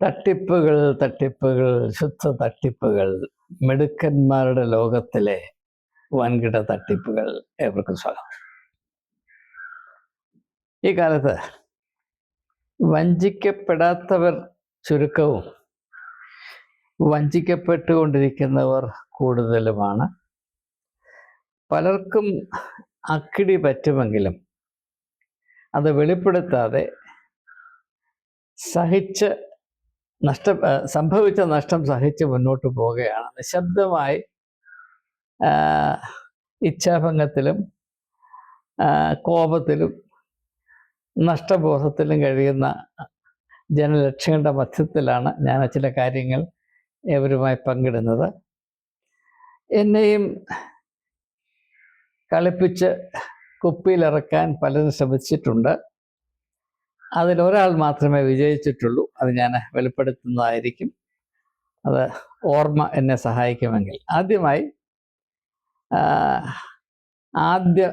തട്ടിപ്പുകൾ തട്ടിപ്പുകൾ ശുദ്ധ തട്ടിപ്പുകൾ മിടുക്കന്മാരുടെ ലോകത്തിലെ വൻകിട തട്ടിപ്പുകൾ ഏവർക്കും സ്വാഗതം. ഈ കാലത്ത് വഞ്ചിക്കപ്പെടാത്തവർ ചുരുക്കവും വഞ്ചിക്കപ്പെട്ടുകൊണ്ടിരിക്കുന്നവർ കൂടുതലുമാണ്. പലർക്കും അക്കിടി പറ്റുമെങ്കിലും അത് വെളിപ്പെടുത്താതെ സഹിച്ച് നഷ്ട സംഭവിച്ച നഷ്ടം സഹിച്ച് മുന്നോട്ട് പോവുകയാണ്. നിശബ്ദമായി ഇച്ഛാഭംഗത്തിലും കോപത്തിലും നഷ്ടബോധത്തിലും കഴിയുന്ന ജനലക്ഷങ്ങളുടെ മധ്യത്തിലാണ് ഞാൻ ചില കാര്യങ്ങൾ ഇവരുമായി പങ്കിടുന്നത്. എന്നെയും കളിപ്പിച്ച് കുപ്പിയിലിറക്കാൻ പലരും ശ്രമിച്ചിട്ടുണ്ട്. അതിലൊരാൾ മാത്രമേ വിജയിച്ചിട്ടുള്ളൂ. അത് ഞാൻ വെളിപ്പെടുത്തുന്നതായിരിക്കും. അത് ഓർമ്മ എന്നെ സഹായിക്കുമെങ്കിൽ. ആദ്യമായി ആദ്യ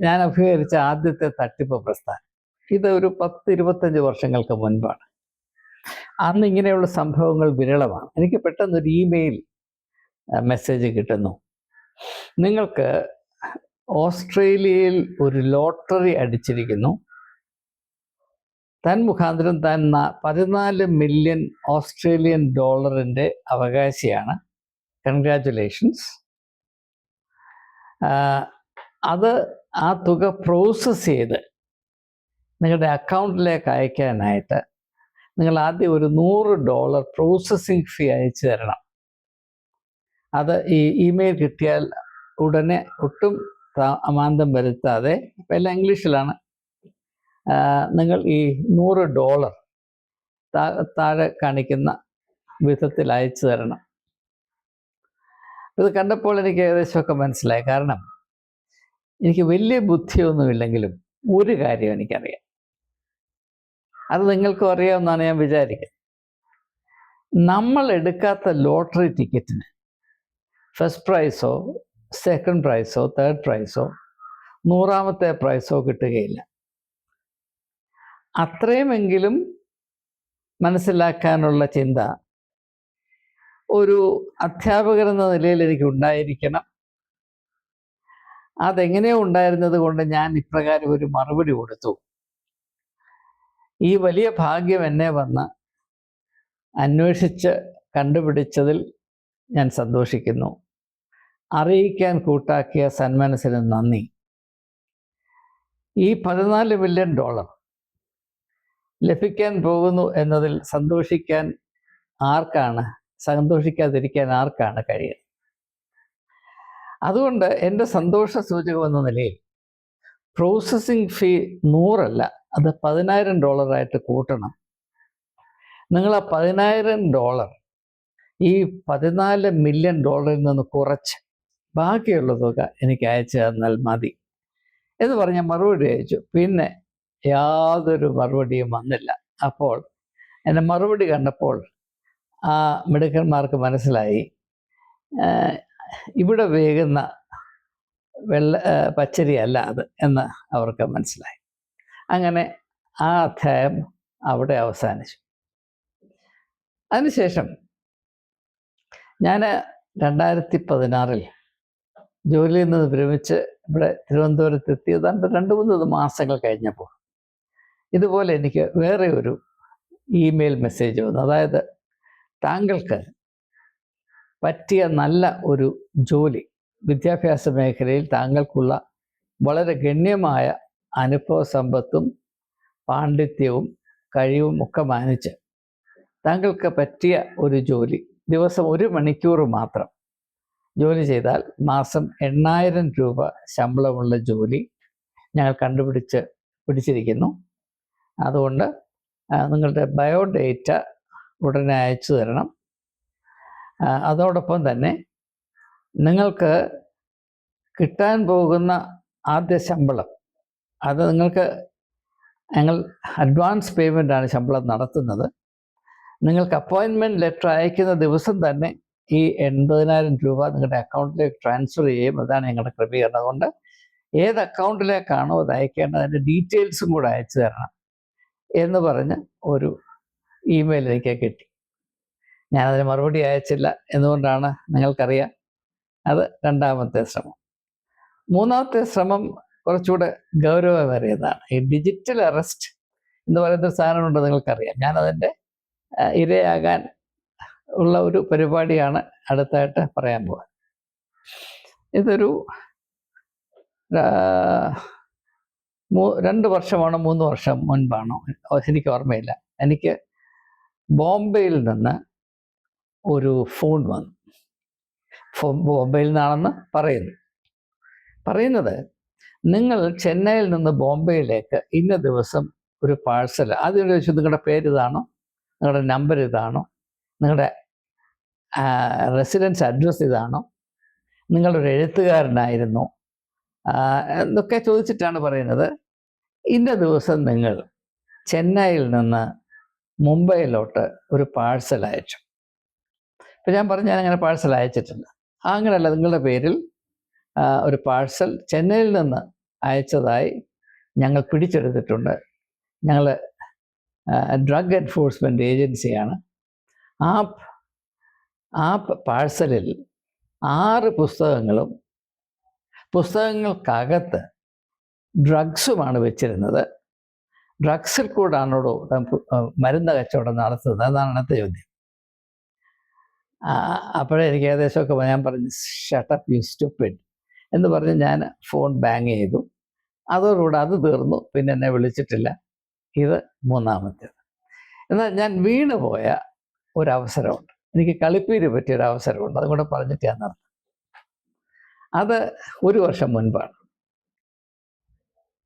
ഞാൻ അഭികരിച്ച ആദ്യത്തെ തട്ടിപ്പ് പ്രസ്ഥാനം. ഇത് ഒരു പത്ത് ഇരുപത്തഞ്ച് വർഷങ്ങൾക്ക് മുൻപാണ്. അന്ന് ഇങ്ങനെയുള്ള സംഭവങ്ങൾ വിരളമാണ്. എനിക്ക് പെട്ടെന്ന് ഒരു ഇമെയിൽ മെസ്സേജ് കിട്ടുന്നു. നിങ്ങൾക്ക് ഓസ്ട്രേലിയയിൽ ഒരു ലോട്ടറി അടിച്ചിരിക്കുന്നു. താൻ മുഖാന്തരം താൻ പതിനാല് മില്യൺ ഓസ്ട്രേലിയൻ ഡോളറിന്റെ അവകാശിയാണ്. കൺഗ്രാറ്റുലേഷൻസ് അത് ആ തുക പ്രോസസ്സ് ചെയ്ത് നിങ്ങളുടെ അക്കൗണ്ടിലേക്ക് അയക്കാനായിട്ട് നിങ്ങൾ ആദ്യം ഒരു നൂറ് ഡോളർ പ്രോസസ്സിംഗ് ഫീ അയച്ചു തരണം. അത് ഈ ഇമെയിൽ കിട്ടിയാൽ ഉടനെ ഒട്ടും അമാന്തം വരുത്താതെ എല്ലാം ഇംഗ്ലീഷിലാണ് നിങ്ങൾ ഈ നൂറ് ഡോളർ താഴെ കാണിക്കുന്ന വിധത്തിൽ അയച്ചു തരണം. ഇത് കണ്ടപ്പോൾ എനിക്ക് ഏകദേശമൊക്കെ മനസ്സിലായി. കാരണം എനിക്ക് വലിയ ബുദ്ധിയൊന്നുമില്ലെങ്കിലും ഒരു കാര്യം എനിക്കറിയാം. അത് നിങ്ങൾക്കും അറിയാമെന്നാണ് ഞാൻ വിചാരിക്കുന്നത്. നമ്മൾ എടുക്കാത്ത ലോട്ടറി ടിക്കറ്റിന് ഫസ്റ്റ് പ്രൈസോ സെക്കൻഡ് പ്രൈസോ തേർഡ് പ്രൈസോ നൂറാമത്തെ പ്രൈസോ കിട്ടുകയില്ല. അത്രയുമെങ്കിലും മനസ്സിലാക്കാനുള്ള ചിന്ത ഒരു അധ്യാപകൻ എന്ന നിലയിൽ എനിക്ക് ഉണ്ടായിരിക്കണം. അതെങ്ങനെയോ ഉണ്ടായിരുന്നത് കൊണ്ട് ഞാൻ ഇപ്രകാരം ഒരു മറുപടി കൊടുത്തു. ഈ വലിയ ഭാഗ്യം എന്നെ വന്ന് അന്വേഷിച്ച് കണ്ടുപിടിച്ചതിൽ ഞാൻ സന്തോഷിക്കുന്നു. അറിയിക്കാൻ കൂട്ടാക്കിയ സന്മനസ്സിന് നന്ദി. ഈ പതിനാല് മില്യൺ ഡോളർ ലഭിക്കാൻ പോകുന്നു എന്നതിൽ സന്തോഷിക്കാൻ ആർക്കാണ്? സന്തോഷിക്കാതിരിക്കാൻ ആർക്കാണ് കഴിയുക? അതുകൊണ്ട് എന്റെ സന്തോഷ സൂചകം എന്ന നിലയിൽ പ്രോസസ്സിംഗ് ഫീ നൂറല്ല അത് പതിനായിരം ഡോളറായിട്ട് കൂട്ടണം. നിങ്ങൾ ആ പതിനായിരം ഡോളർ ഈ പതിനാല് മില്യൺ ഡോളറിൽ നിന്ന് കുറച്ച് ബാക്കിയുള്ള തുക എനിക്ക് അയച്ചു തന്നാൽ മതി എന്ന് പറഞ്ഞ മറുപടി അയച്ചു. പിന്നെ യാതൊരു മറുപടിയും വന്നില്ല. അപ്പോൾ എന്റെ മറുപടി കണ്ടപ്പോൾ ആ മിടുക്കന്മാർക്ക് മനസ്സിലായി ഇവിടെ വേകുന്ന വെള്ള പച്ചരി അല്ല അത് എന്ന് അവർക്ക് മനസ്സിലായി. അങ്ങനെ ആ അധ്യായം അവിടെ അവസാനിച്ചു. അതിനുശേഷം ഞാൻ രണ്ടായിരത്തി പതിനാറിൽ ജോലിയിൽ നിന്ന് വിരമിച്ച് ഇവിടെ തിരുവനന്തപുരത്ത് എത്തി രണ്ട് മൂന്ന് മാസങ്ങൾ കഴിഞ്ഞപ്പോൾ ഇതുപോലെ എനിക്ക് വേറെ ഒരു ഇമെയിൽ മെസ്സേജ് വന്നു. അതായത് താങ്കൾക്ക് പറ്റിയ നല്ല ഒരു ജോലി വിദ്യാഭ്യാസ മേഖലയിൽ താങ്കൾക്കുള്ള വളരെ ഗണ്യമായ അനുഭവ സമ്പത്തും പാണ്ഡിത്യവും കഴിവും ഒക്കെ മാനിച്ച് താങ്കൾക്ക് പറ്റിയ ഒരു ജോലി ദിവസം ഒരു മണിക്കൂർ മാത്രം ജോലി ചെയ്താൽ മാസം എണ്ണായിരം രൂപ ശമ്പളമുള്ള ജോലി ഞങ്ങൾ കണ്ടുപിടിച്ച് പിടിച്ചിരിക്കുന്നു. അതുകൊണ്ട് നിങ്ങളുടെ ബയോഡേറ്റ ഉടനെ അയച്ചു തരണം. അതോടൊപ്പം തന്നെ നിങ്ങൾക്ക് കിട്ടാൻ പോകുന്ന ആദ്യ ശമ്പളം അത് നിങ്ങൾക്ക് ഞങ്ങൾ അഡ്വാൻസ് പേയ്മെന്റാണ് ശമ്പളം നടത്തുന്നത്. നിങ്ങൾക്ക് അപ്പോയിൻമെന്റ് ലെറ്റർ അയക്കുന്ന ദിവസം തന്നെ ഈ എൺപതിനായിരം രൂപ നിങ്ങളുടെ അക്കൗണ്ടിലേക്ക് ട്രാൻസ്ഫർ ചെയ്യും അതാണ് ഞങ്ങളുടെ ക്രമീകരണം. അതുകൊണ്ട് ഏത് അക്കൗണ്ടിലേക്കാണോ അത് അയക്കേണ്ടത് അതിന്റെ ഡീറ്റെയിൽസും കൂടെ അയച്ചു തരണം. എന്ന് പറഞ്ഞ് ഒരു ഇമെയിൽ എനിക്ക് കിട്ടി. ഞാനതിന് മറുപടി അയച്ചില്ല എന്നുകൊണ്ടാണ് നിങ്ങൾക്കറിയാം അത് രണ്ടാമത്തെ ശ്രമം. മൂന്നാമത്തെ ശ്രമം കുറച്ചുകൂടെ ഗൗരവമേറിയതാണ്. ഈ ഡിജിറ്റൽ അറസ്റ്റ് എന്ന് പറയുന്ന ഒരു സാധനമുണ്ട് നിങ്ങൾക്കറിയാം. ഞാനതിന്റെ ഇരയാകാൻ ഉള്ള ഒരു പരിപാടിയാണ് അടുത്തായിട്ട് പറയാൻ പോകുന്നത്. ഇതൊരു രണ്ട് വർഷമാണോ മൂന്ന് വർഷം മുൻപാണോ? എനിക്ക് ഓർമ്മയില്ല. എനിക്ക് ബോംബെയിൽ നിന്ന് ഒരു ഫോൺ വന്നു. ബോംബെയിൽ നിന്നാണെന്ന് പറയുന്നു. പറയുന്നത് നിങ്ങൾ ചെന്നൈയിൽ നിന്ന് ബോംബെയിലേക്ക് ഇന്ന ദിവസം ഒരു പാഴ്സൽ ആദ്യം ചോദിച്ചു നിങ്ങളുടെ പേര് ഇതാണോ നിങ്ങളുടെ നമ്പർ ഇതാണോ? നിങ്ങളുടെ റെസിഡൻസ് അഡ്രസ്സ് ഇതാണോ? നിങ്ങളൊരു എഴുത്തുകാരനായിരുന്നു എന്നൊക്കെ ചോദിച്ചിട്ടാണ് പറയുന്നത്. ഇന്ന ദിവസം നിങ്ങൾ ചെന്നൈയിൽ നിന്ന് മുംബൈയിലോട്ട് ഒരു പാഴ്സൽ അയച്ചു. ഇപ്പം ഞാൻ പറഞ്ഞു ഞാൻ അങ്ങനെ പാഴ്സൽ അയച്ചിട്ടുണ്ട് അങ്ങനെയല്ല നിങ്ങളുടെ പേരിൽ ഒരു പാഴ്സൽ ചെന്നൈയിൽ നിന്ന് അയച്ചതായി ഞങ്ങൾ പിടിച്ചെടുത്തിട്ടുണ്ട്. ഞങ്ങൾ ഡ്രഗ് എൻഫോഴ്സ്മെന്റ് ഏജൻസിയാണ്. ആ ആ പാഴ്സലിൽ ആറ് പുസ്തകങ്ങളും പുസ്തകങ്ങൾക്കകത്ത് ഡ്രഗ്സുമാണ് വെച്ചിരുന്നത്. ഡ്രഗ്സിൽ പു- മരുന്ന് കച്ചവടം നടത്തുന്നത്? അതാണ് അടുത്ത ചോദ്യം. അപ്പോഴേ എനിക്ക് ഏകദേശമൊക്കെ ഞാൻ പറഞ്ഞു ഷട്ടപ്പ് യു സ്റ്റുപ്പിഡ് എന്ന് പറഞ്ഞ് ഞാൻ ഫോൺ ബാങ് ചെയ്തു. അതോടുകൂടെ അത് തീർന്നു. പിന്നെ എന്നെ വിളിച്ചിട്ടില്ല. ഇത് മൂന്നാമത്തേത്. എന്നാൽ ഞാൻ വീണുപോയ ഒരവസരമുണ്ട്. എനിക്ക് കളിപ്പീര് പറ്റിയൊരു അവസരമുണ്ട് അതും കൂടെ പറഞ്ഞിട്ട് ഞാൻ നടത്തും അത് ഒരു വർഷം മുൻപാണ്.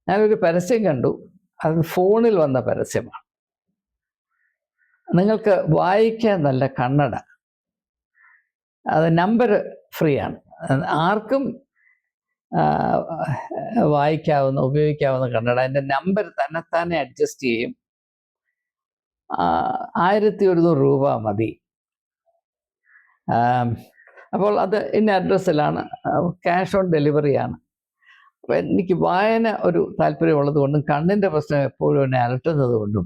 ഞാനൊരു പരസ്യം കണ്ടു. അത് ഫോണിൽ വന്ന പരസ്യമാണ്. നിങ്ങൾക്ക് വായിക്കാൻ നല്ല കണ്ണട. അത് നമ്പർ ഫ്രീ ആണ് ആർക്കും വായിക്കാവുന്ന ഉപയോഗിക്കാവുന്ന കണ്ണട. അതിന്റെ നമ്പർ തന്നെത്താനെ അഡ്ജസ്റ്റ് ചെയ്യും. ആയിരത്തി ഒരുന്നൂറ് രൂപ മതി. അപ്പോൾ അത് ഇന്ന അഡ്രസ്സിലാണ്. Cash on ഡെലിവറിയാണ്. അപ്പോൾ എനിക്ക് വായന ഒരു താല്പര്യമുള്ളത് കൊണ്ടും കണ്ണിന്റെ പ്രശ്നം എപ്പോഴും എന്നെ അലട്ടുന്നത് കൊണ്ടും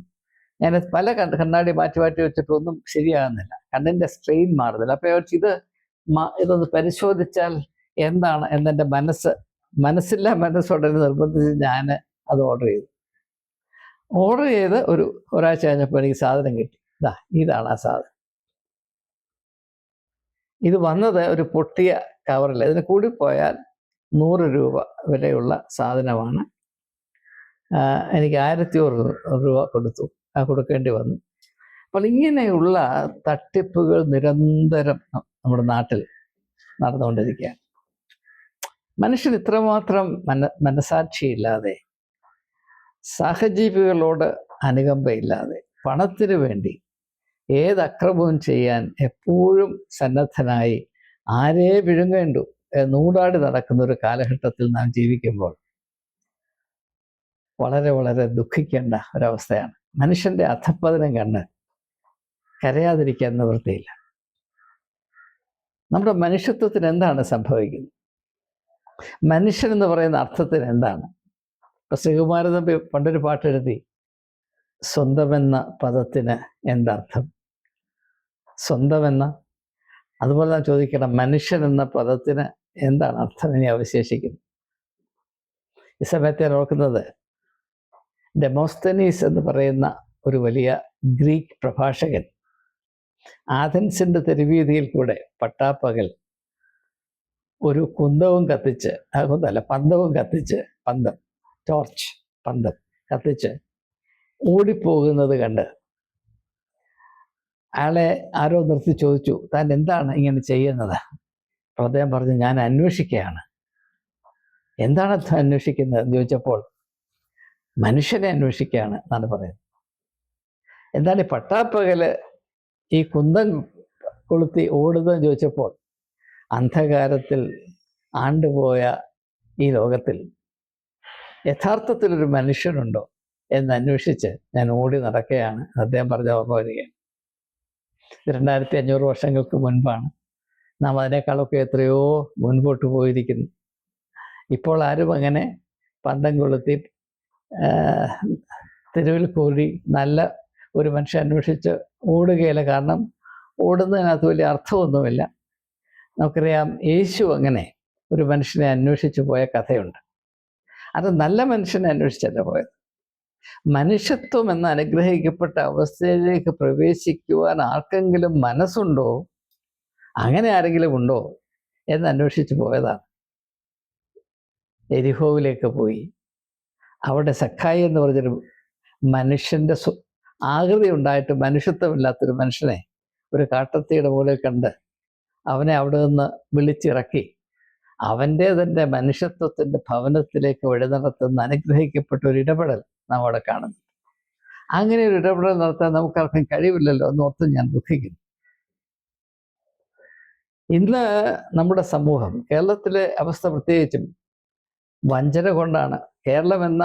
ഞാൻ പല കണ്ണ് കണ്ണാടി മാറ്റി മാറ്റി വെച്ചിട്ടൊന്നും ശരിയാകുന്നില്ല. കണ്ണിന്റെ സ്ട്രെയിൻ മാറുന്നില്ല. അപ്പോൾ ഇത് ഇതൊന്ന് പരിശോധിച്ചാൽ എന്താണ് എന്നെന്റെ മനസ്സ് മനസ്സില്ല മനസ്സോടെ നിർബന്ധിച്ച് ഞാൻ അത് ഓർഡർ ചെയ്തു. ഓർഡർ ചെയ്ത് ഒരു ഒരാഴ്ച കഴിഞ്ഞപ്പോൾ എനിക്ക് സാധനം കിട്ടി. ഇതാ ഇതാണ് ആ സാധനം. ഇത് വന്നത് ഒരു പൊട്ടിയ കവറിൽ ഇതിന് കൂടിപ്പോയാൽ നൂറ് രൂപ വിലയുള്ള സാധനമാണ്. എനിക്ക് ആയിരത്തി ഒരു രൂപ കൊടുത്തു. കൊടുക്കേണ്ടി വന്നു. അപ്പോൾ ഇങ്ങനെയുള്ള തട്ടിപ്പുകൾ നിരന്തരം നമ്മുടെ നാട്ടിൽ നടന്നുകൊണ്ടിരിക്കുകയാണ്. മനുഷ്യൻ ഇത്രമാത്രം മന മനസാക്ഷിയില്ലാതെ സഹജീവികളോട് അനുകമ്പയില്ലാതെ പണത്തിന് വേണ്ടി ഏത് അക്രമവും ചെയ്യാൻ എപ്പോഴും സന്നദ്ധനായി ആരേ വിഴുങ്ങേണ്ടു? നൂടാടി നടക്കുന്ന ഒരു കാലഘട്ടത്തിൽ നാം ജീവിക്കുമ്പോൾ വളരെ വളരെ ദുഃഖിക്കേണ്ട ഒരവസ്ഥയാണ്. മനുഷ്യന്റെ അധപ്പതനം കണ്ട് കരയാതിരിക്കാൻ നിവൃത്തിയില്ല. നമ്മുടെ മനുഷ്യത്വത്തിന് എന്താണ് സംഭവിക്കുന്നത്? മനുഷ്യൻ എന്ന് പറയുന്ന അർത്ഥത്തിന് എന്താണ്? ഇപ്പൊ ശ്രീകുമാരൻ തമ്പി പണ്ടൊരു പാട്ടെഴുതി സ്വന്തമെന്ന പദത്തിന് എന്തർത്ഥം? സ്വന്തമെന്ന അതുപോലെ തന്നെ ചോദിക്കണം മനുഷ്യൻ എന്ന പദത്തിന് എന്താണ് അർത്ഥം ഇനി അവശേഷിക്കുന്നത്? ഈ സമയത്ത് ഞാൻ ഓർക്കുന്നത് ഡെമോസ്തനീസ് എന്ന് പറയുന്ന ഒരു വലിയ ഗ്രീക്ക് പ്രഭാഷകൻ ആഥൻസിന്റെ തെരുവീതിയിൽ കൂടെ പട്ടാപ്പകൽ ഒരു കുന്തവും കത്തിച്ച് കുന്തല്ല പന്തവും കത്തിച്ച് പന്തം ടോർച്ച് പന്തം കത്തിച്ച് ഓടിപ്പോകുന്നത് കണ്ട് അയാളെ ആരോ നിർത്തി ചോദിച്ചു താൻ എന്താണ് ഇങ്ങനെ ചെയ്യുന്നത്? അപ്പോൾ അദ്ദേഹം പറഞ്ഞു ഞാൻ അന്വേഷിക്കുകയാണ് എന്താണ് അന്വേഷിക്കുന്നത്? എന്ന് ചോദിച്ചപ്പോൾ മനുഷ്യനെ അന്വേഷിക്കുകയാണ് എന്നാണ് പറയുന്നത്. എന്താണ് ഈ പട്ടാപ്പകൽ ഈ കുന്തം കൊളുത്തി ഓടുന്നതെന്ന് ചോദിച്ചപ്പോൾ അന്ധകാരത്തിൽ ആണ്ടുപോയ ഈ ലോകത്തിൽ യഥാർത്ഥത്തിൽ ഒരു മനുഷ്യനുണ്ടോ എന്ന് അന്വേഷിച്ച് ഞാൻ ഓടി നടക്കുകയാണ് അദ്ദേഹം പറഞ്ഞ ഓർമ്മ വരികയാണ്. രണ്ടായിരത്തി അഞ്ഞൂറ് വർഷങ്ങൾക്ക് മുൻപാണ്. നാം അതിനേക്കാളൊക്കെ എത്രയോ മുൻപോട്ട് പോയിരിക്കുന്നു. ഇപ്പോൾ ആരും അങ്ങനെ പന്തം കൊളുത്തി തെരുവിൽ കൂടി നല്ല ഒരു മനുഷ്യൻ അന്വേഷിച്ച് ഓടുകയില്ല. കാരണം ഓടുന്നതിനകത്ത് വലിയ അർത്ഥമൊന്നുമില്ല. നമുക്കറിയാം യേശു അങ്ങനെ ഒരു മനുഷ്യനെ അന്വേഷിച്ച് പോയ കഥയുണ്ട്. അത് നല്ല മനുഷ്യനെ അന്വേഷിച്ചല്ല പോയത്. മനുഷ്യത്വം എന്ന് അനുഗ്രഹിക്കപ്പെട്ട അവസ്ഥയിലേക്ക് പ്രവേശിക്കുവാൻ ആർക്കെങ്കിലും മനസ്സുണ്ടോ? അങ്ങനെ ആരെങ്കിലും ഉണ്ടോ? എന്ന് അന്വേഷിച്ചു പോയതാണ്. എരിഹോവിലേക്ക് പോയി. അവിടെ സഖായി എന്ന് പറഞ്ഞൊരു മനുഷ്യന്റെ ആകൃതി ഉണ്ടായിട്ട് മനുഷ്യത്വമില്ലാത്തൊരു മനുഷ്യനെ ഒരു കാട്ടത്തിയുടെ പോലെ കണ്ട് അവനെ അവിടെ നിന്ന് വിളിച്ചിറക്കി. അവന്റെ തന്നെ മനുഷ്യത്വത്തിന്റെ ഭവനത്തിലേക്ക് വഴി നടത്തുന്ന അനുഗ്രഹിക്കപ്പെട്ട ഒരു ഇടപെടൽ. നാം അവിടെ കാണുന്നു അങ്ങനെ ഒരു ഇടപെടൽ നടത്താൻ നമുക്കാർക്കും കഴിവില്ലല്ലോ എന്ന് ഓർത്ത് ഞാൻ ദുഃഖിക്കുന്നു. ഇന്ന് നമ്മുടെ സമൂഹം കേരളത്തിലെ അവസ്ഥ പ്രത്യേകിച്ചും വഞ്ചന കൊണ്ടാണ്. കേരളം എന്ന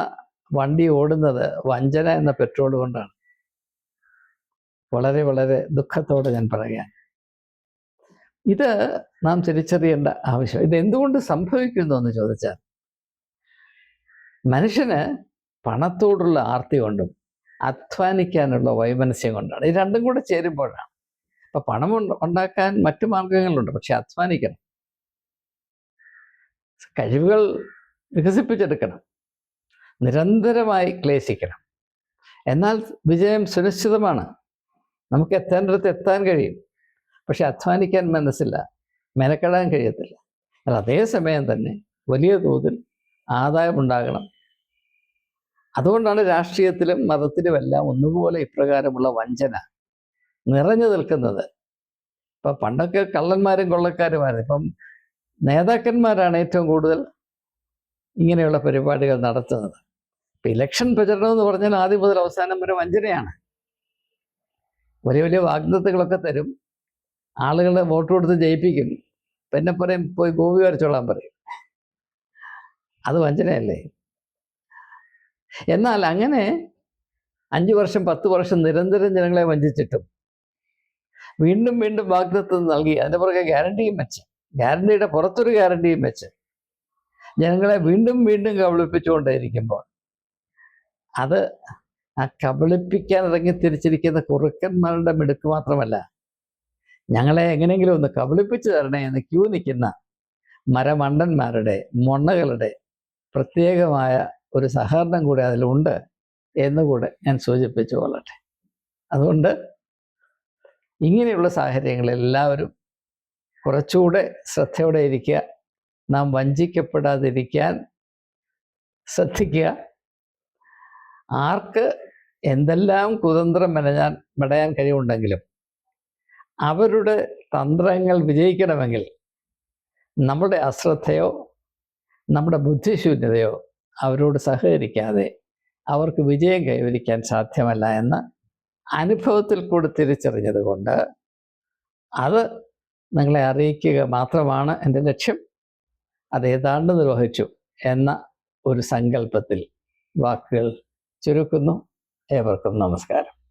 വണ്ടി ഓടുന്നത് വഞ്ചന എന്ന പെട്രോൾ കൊണ്ടാണ്. വളരെ വളരെ ദുഃഖത്തോടെ ഞാൻ പറയാൻ ഇത് നാം തിരിച്ചറിയേണ്ട ആവശ്യം. ഇത് എന്തുകൊണ്ട് സംഭവിക്കുന്നു എന്ന് ചോദിച്ചാൽ മനുഷ്യന് പണത്തോടുള്ള ആർത്തി കൊണ്ടും അധ്വാനിക്കാനുള്ള വൈമനസ്യം കൊണ്ടാണ്. ഈ രണ്ടും കൂടെ ചേരുമ്പോഴാണ്. അപ്പൊ പണം ഉണ്ടാക്കാൻ മറ്റു മാർഗങ്ങളുണ്ട് പക്ഷെ അധ്വാനിക്കണം. കഴിവുകൾ വികസിപ്പിച്ചെടുക്കണം. നിരന്തരമായി ക്ലേശിക്കണം. എന്നാൽ വിജയം സുനിശ്ചിതമാണ്. നമുക്ക് എത്തേണ്ടടുത്ത് എത്താൻ കഴിയും. പക്ഷെ അധ്വാനിക്കാൻ മനസ്സില്ല. മെനക്കെടാൻ കഴിയത്തില്ല. എന്നാൽ അതേസമയം തന്നെ വലിയ തോതിൽ ആദായം ഉണ്ടാകണം. അതുകൊണ്ടാണ് രാഷ്ട്രീയത്തിലും മതത്തിലും എല്ലാം ഒന്നുപോലെ ഇപ്രകാരമുള്ള വഞ്ചന നിറഞ്ഞു നിൽക്കുന്നത്. ഇപ്പം പണ്ടൊക്കെ കള്ളന്മാരും കൊള്ളക്കാരുമായിരുന്നു. ഇപ്പം നേതാക്കന്മാരാണ് ഏറ്റവും കൂടുതൽ ഇങ്ങനെയുള്ള പരിപാടികൾ നടത്തുന്നത്. ഇപ്പം ഇലക്ഷൻ പ്രചരണം എന്ന് പറഞ്ഞാൽ ആദ്യം മുതൽ അവസാനം വരെ വഞ്ചനയാണ്. വലിയ വലിയ വാഗ്ദത്തുകളൊക്കെ തരും. ആളുകളെ വോട്ട് കൊടുത്ത് ജയിപ്പിക്കും. പിന്നെ പറയും പോയി ഗോപി വരച്ചോളാൻ പറയും. അത് വഞ്ചനയല്ലേ? എന്നാൽ അങ്ങനെ അഞ്ച് വർഷം പത്ത് വർഷം നിരന്തരം ജനങ്ങളെ വഞ്ചിച്ചിട്ടും വീണ്ടും വീണ്ടും വാഗ്ദത്വം നൽകി. അതിന്റെ പുറകെ ഗ്യാരണ്ടിയും വെച്ച് ഗ്യാരണ്ടിയുടെ പുറത്തൊരു ഗ്യാരണ്ടിയും വെച്ച് ജനങ്ങളെ വീണ്ടും വീണ്ടും കബളിപ്പിച്ചുകൊണ്ടേയിരിക്കുമ്പോൾ അത് ആ കബളിപ്പിക്കാൻ ഇറങ്ങി തിരിച്ചിരിക്കുന്ന കുറുക്കന്മാരുടെ മിടുക്ക് മാത്രമല്ല ഞങ്ങളെ എങ്ങനെയെങ്കിലും ഒന്ന് കബളിപ്പിച്ചു തരണേ എന്ന് ക്യൂ നിൽക്കുന്ന മരമണ്ടന്മാരുടെ മൊണ്ണകളുടെ പ്രത്യേകമായ ഒരു സഹകരണം കൂടെ അതിലുണ്ട് എന്നുകൂടെ ഞാൻ സൂചിപ്പിച്ചു കൊള്ളട്ടെ. അതുകൊണ്ട് ഇങ്ങനെയുള്ള സാഹചര്യങ്ങളിൽ എല്ലാവരും കുറച്ചുകൂടെ ശ്രദ്ധയോടെ ഇരിക്കുക. നാം വഞ്ചിക്കപ്പെടാതിരിക്കാൻ ശ്രദ്ധിക്കുക. ആർക്ക് എന്തെല്ലാം കുതന്ത്രം മെനയാൻ മെടയാൻ കഴിവുണ്ടെങ്കിലും അവരുടെ തന്ത്രങ്ങൾ വിജയിക്കണമെങ്കിൽ നമ്മുടെ അശ്രദ്ധയോ നമ്മുടെ ബുദ്ധിശൂന്യതയോ അവരോട് സഹകരിക്കാതെ അവർക്ക് വിജയം കൈവരിക്കാൻ സാധ്യമല്ല എന്ന് അനുഭവത്തിൽ കൂടി തിരിച്ചറിഞ്ഞത് കൊണ്ട് അത് നിങ്ങളെ അറിയിക്കുക മാത്രമാണ് എന്റെ ലക്ഷ്യം. അത് ഏതാണ്ട് നിർവഹിച്ചു എന്ന ഒരു സങ്കല്പത്തിൽ വാക്കുകൾ ചുരുക്കുന്നു. ഏവർക്കും നമസ്കാരം.